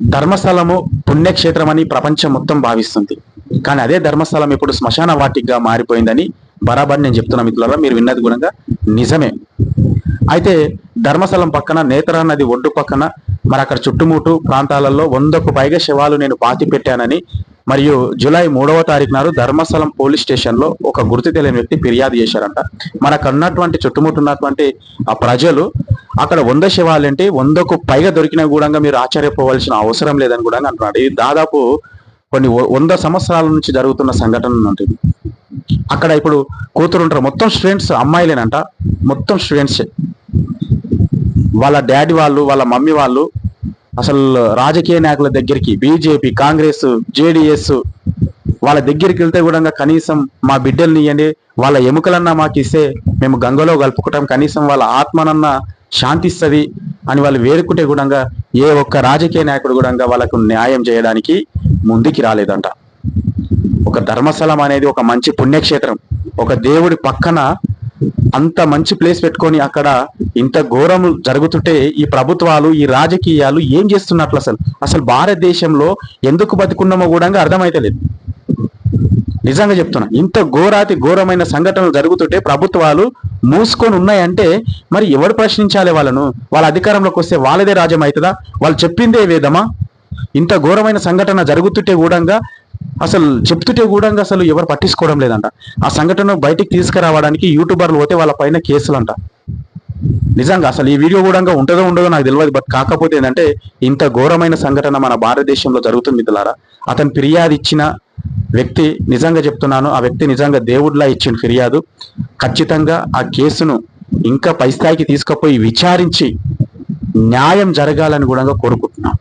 ధర్మస్థలము పుణ్యక్షేత్రం అని ప్రపంచం మొత్తం భావిస్తుంది. కానీ అదే ధర్మస్థలం ఇప్పుడు శ్మశాన వాటిగా మారిపోయిందని బరాబర్ నేను చెప్తున్నా మిత్రులారా మీరు విన్నది కూడా నిజమే. అయితే ధర్మస్థలం పక్కన నేత్రా నది ఒడ్డు పక్కన మరి అక్కడ చుట్టుముట్టు ప్రాంతాలలో వందకు పైగా శవాలు నేను పాతి పెట్టానని మరియు జూలై మూడవ తారీఖు నాడు ధర్మస్థలం పోలీస్ స్టేషన్లో ఒక గుర్తు తెలియని వ్యక్తి ఫిర్యాదు చేశారంట. మనకు అన్నటువంటి చుట్టుముట్టు ఉన్నటువంటి ఆ ప్రజలు అక్కడ వంద శివాలంటే వందకు పైగా దొరికిన కూడా మీరు ఆశ్చర్యపోవాల్సిన అవసరం లేదని కూడా అంటున్నాడు. ఇది దాదాపు కొన్ని వంద సంవత్సరాల నుంచి జరుగుతున్న సంఘటన ఉంటుంది అక్కడ ఇప్పుడు కూతురు ఉంటారు. మొత్తం స్టూడెంట్స్ అమ్మాయిలేనంట. మొత్తం స్టూడెంట్సే. వాళ్ళ డాడీ వాళ్ళు వాళ్ళ మమ్మీ వాళ్ళు అసలు రాజకీయ నాయకుల దగ్గరికి బీజేపీ కాంగ్రెస్ జేడిఎస్ వాళ్ళ దగ్గరికి వెళ్తే కూడా కనీసం మా బిడ్డల్ని ఇవ్వండి వాళ్ళ ఎముకలన్నా మాకు ఇస్తే మేము గంగలో కలుపుకుంటాం కనీసం వాళ్ళ ఆత్మనన్నా శాంతిస్తుంది అని వాళ్ళు వేడుకుంటే కూడా ఏ ఒక్క రాజకీయ నాయకుడు కూడా వాళ్ళకు న్యాయం చేయడానికి ముందుకి రాలేదంట. ఒక ధర్మస్థలం అనేది ఒక మంచి పుణ్యక్షేత్రం. ఒక దేవుడి పక్కన అంత మంచి ప్లేస్ పెట్టుకొని అక్కడ ఇంత ఘోరం జరుగుతుంటే ఈ ప్రభుత్వాలు ఈ రాజకీయాలు ఏం చేస్తున్నట్లు అసలు? అసలు భారతదేశంలో ఎందుకు బతుకున్నామో కూడా అర్థమైతలేదు. నిజంగా చెప్తున్నా ఇంత ఘోరాతి ఘోరమైన సంఘటనలు జరుగుతుంటే ప్రభుత్వాలు మూసుకొని ఉన్నాయంటే మరి ఎవరు ప్రశ్నించాలి వాళ్ళను? వాళ్ళ అధికారంలోకి వస్తే వాళ్ళదే రాజ్యం అవుతుందా వాళ్ళు చెప్పిందే వేదమా? ఇంత ఘోరమైన సంఘటన జరుగుతుంటే కూడా అసలు చెప్తుంటే కూడా అసలు ఎవరు పట్టించుకోవడం లేదంట. ఆ సంఘటన బయటికి తీసుకురావడానికి యూట్యూబర్లు పోతే వాళ్ళ పైన కేసులంట. నిజంగా అసలు ఈ వీడియో కూడా ఉంటుందో ఉండదో నాకు తెలియదు. బట్ కాకపోతే ఏంటంటే ఇంత ఘోరమైన సంఘటన మన భారతదేశంలో జరుగుతుంది మిత్రులారా. అతను ఫిర్యాదు ఇచ్చిన వ్యక్తి నిజంగా చెప్తున్నాను ఆ వ్యక్తి నిజంగా దేవుడిలా ఇచ్చిన ఫిర్యాదు. ఖచ్చితంగా ఆ కేసును ఇంకా పై స్థాయికి తీసుకుపోయి విచారించి న్యాయం జరగాలని కూడా కోరుకుంటున్నాను